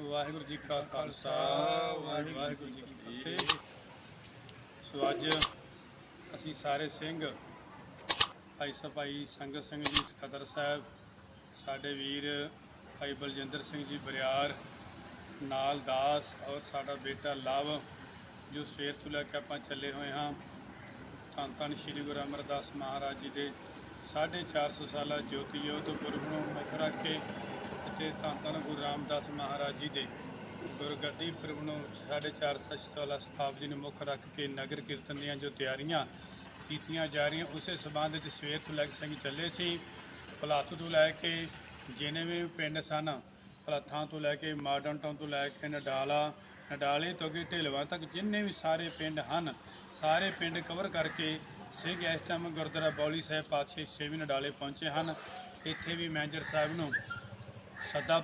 ਵਾਹਿਗੁਰੂ ਜੀ ਕਾ ਖਾਲਸਾ, ਵਾਹਿਗੁਰੂ ਜੀ ਕੀ ਫਤਿਹ। ਸੋ ਅੱਜ ਅਸੀਂ ਸਾਰੇ ਸਿੰਘ, ਭਾਈ ਸਭਾਈ ਸੰਗਤ ਸਿੰਘ ਜੀ ਸਖਦਰ ਸਾਹਿਬ, ਸਾਡੇ ਵੀਰ ਭਾਈ ਬਲਜਿੰਦਰ ਸਿੰਘ ਜੀ ਬਰਿਆਰ, ਨਾਲ ਦਾਸ ਔਰ ਸਾਡਾ ਬੇਟਾ ਲਵ, ਜੋ ਸਵੇਰ ਤੋਂ ਲੈ ਕੇ ਆਪਾਂ ਚੱਲੇ ਹੋਏ ਹਾਂ। ਧੰਨ ਧੰਨ ਸ੍ਰੀ ਗੁਰੂ ਅਮਰਦਾਸ ਮਹਾਰਾਜ ਜੀ ਦੇ 450 ਸਾਲਾ ਜੋਤੀ ਜੋਤ ਪੁਰਬ ਨੂੰ ਮੁੱਖ ਰੱਖ ਕੇ ਅਤੇ ਧੰਨ ਧੰਨ ਗੁਰੂ ਰਾਮਦਾਸ ਮਹਾਰਾਜ ਜੀ ਦੇ ਗੁਰਗੱਦੀ ਪੁਰਬ ਨੂੰ 450 ਸਾਲਾ ਸਥਾਪਨਾ ਜੀ ਨੂੰ ਮੁੱਖ ਰੱਖ ਕੇ ਨਗਰ ਕੀਰਤਨ ਦੀਆਂ ਜੋ ਤਿਆਰੀਆਂ ਕੀਤੀਆਂ ਜਾ ਰਹੀਆਂ, ਉਸੇ ਸਬੰਧ ਵਿੱਚ ਸਵੇਰ ਤੋਂ ਲੈ ਕੇ ਸਿੰਘ ਚੱਲੇ ਸੀ। ਪਲਾਤੂ ਤੋਂ ਲੈ ਕੇ ਜਿੰਨੇ ਵੀ ਪਿੰਡ ਸਨ, ਪਲਾਥਾਂ ਤੋਂ ਲੈ ਕੇ ਮਾਡਰਨ ਟਾਊਨ ਤੋਂ ਲੈ ਕੇ ਨਡਾਲਾ, ਨਡਾਲੇ ਤੋਂ ਅੱਗੇ ਢਿਲਵਾਂ ਤੱਕ ਜਿੰਨੇ ਵੀ ਸਾਰੇ ਪਿੰਡ ਹਨ, ਸਾਰੇ ਪਿੰਡ ਕਵਰ ਕਰਕੇ ਸਿੰਘ ਇਸ ਟਾਈਮ ਗੁਰਦੁਆਰਾ ਬੌਲੀ ਸਾਹਿਬ ਪਾਤਸ਼ਾਹ ਛੇਵੀਂ ਨਡਾਲੇ ਪਹੁੰਚੇ ਹਨ। ਇੱਥੇ ਵੀ ਮੈਨੇਜਰ ਸਾਹਿਬ ਨੂੰ ਸੱਦਾ